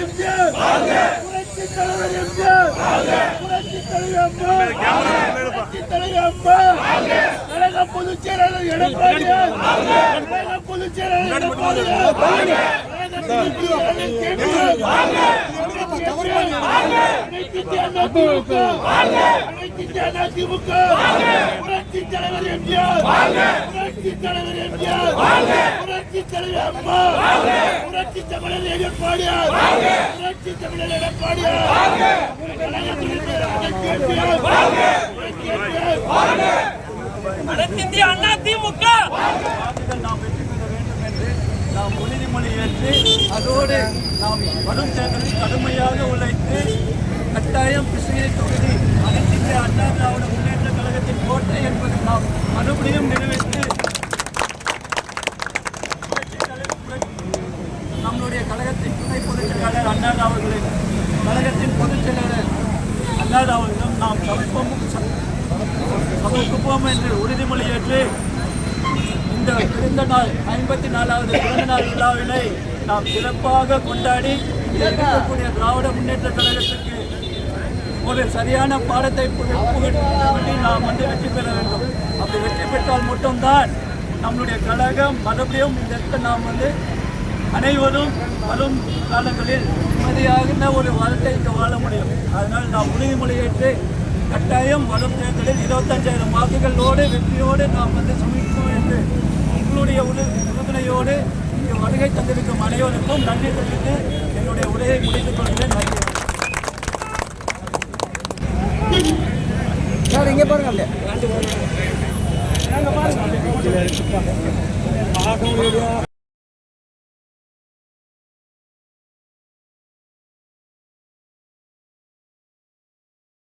எம்ஜிஆர் புரட்சி தலைவர் எம்ஜிஆர் புரட்சி தலைவர் அம்மா புரட்சி தலைவர் அம்மா கழக பொதுச் செயலாளர் எடப்பாடி கழக பொதுச் செயலாளர் எடப்பாடி புரட்சி தலைவர் எம்ஜிஆர் புரட்சி தலைவர் எம்ஜிஆர் புரட்சி தலைவர் அம்மா புரட்சி தமிழர் எடப்பாடியார் புரட்சி தமிழர் எடப்பாடியார் அனைத்திந்திய அண்ணா திமுக! நாம் வெற்றி பெற வேண்டும் என்று நாம் உறுதிமொழி ஏற்று அதோடு நாம் வரும் தேர்தலில் கடுமையாக உழைத்து கட்டாயம் கிருஷ்ணகிரி தொகுதி அண்ணா திராவிட முன்னேற்ற கழகத்தின் கோட்டை என்பதை நாம் மறுபடியும் நிறைவேற்ற புரட்சித் தலைவர் புரட்சி- நம்முடைய கழகத்தின் துணை பொதுச் செயலாளர் அண்ணா அவர்களின் கழகத்தின் பொதுச் செயலாளர் அண்ணாடு அவர்களும் நாம் சமர்ப்பம் சமர்ப்பிப்போம் என்று உறுதிமொழி ஏற்று இந்த பிறந்த நாள் ஐம்பத்தி நாலாவது பிறந்த நாள் விழாவினை நாம் சிறப்பாக கொண்டாடி இருக்கக்கூடிய திராவிட முன்னேற்ற கழகத்திற்கு ஒரு சரியான பாடத்தை புக- நாம் வந்து வெற்றி பெற வேண்டும். அப்படி வெற்றி பெற்றால் மட்டும்தான் நம்மளுடைய கழகம் மறுபடியும் இந்த நாம் வந்து அனைவரும் வரும் காலங்களில் நிம்மதியாக ஒரு வாழ்க்கை வாழ முடியும். அதனால் நாம் உறுதிமொழி ஏற்று கட்டாயம் வரும் தேர்தலில் இருபத்தஞ்சாயிரம் வாக்குகளோடு வெற்றியோடு நாம் வந்து சமைப்போம் என்று உங்களுடைய உறு உறுதுணையோடு இங்கு வருகை தந்திருக்கும் அனைவருக்கும் நன்றி தெரிவித்து என்னுடைய உரையை முடித்துக் கொள்கிறேன். நன்றி. சார் இங்கே பாருங்க அப்படியே.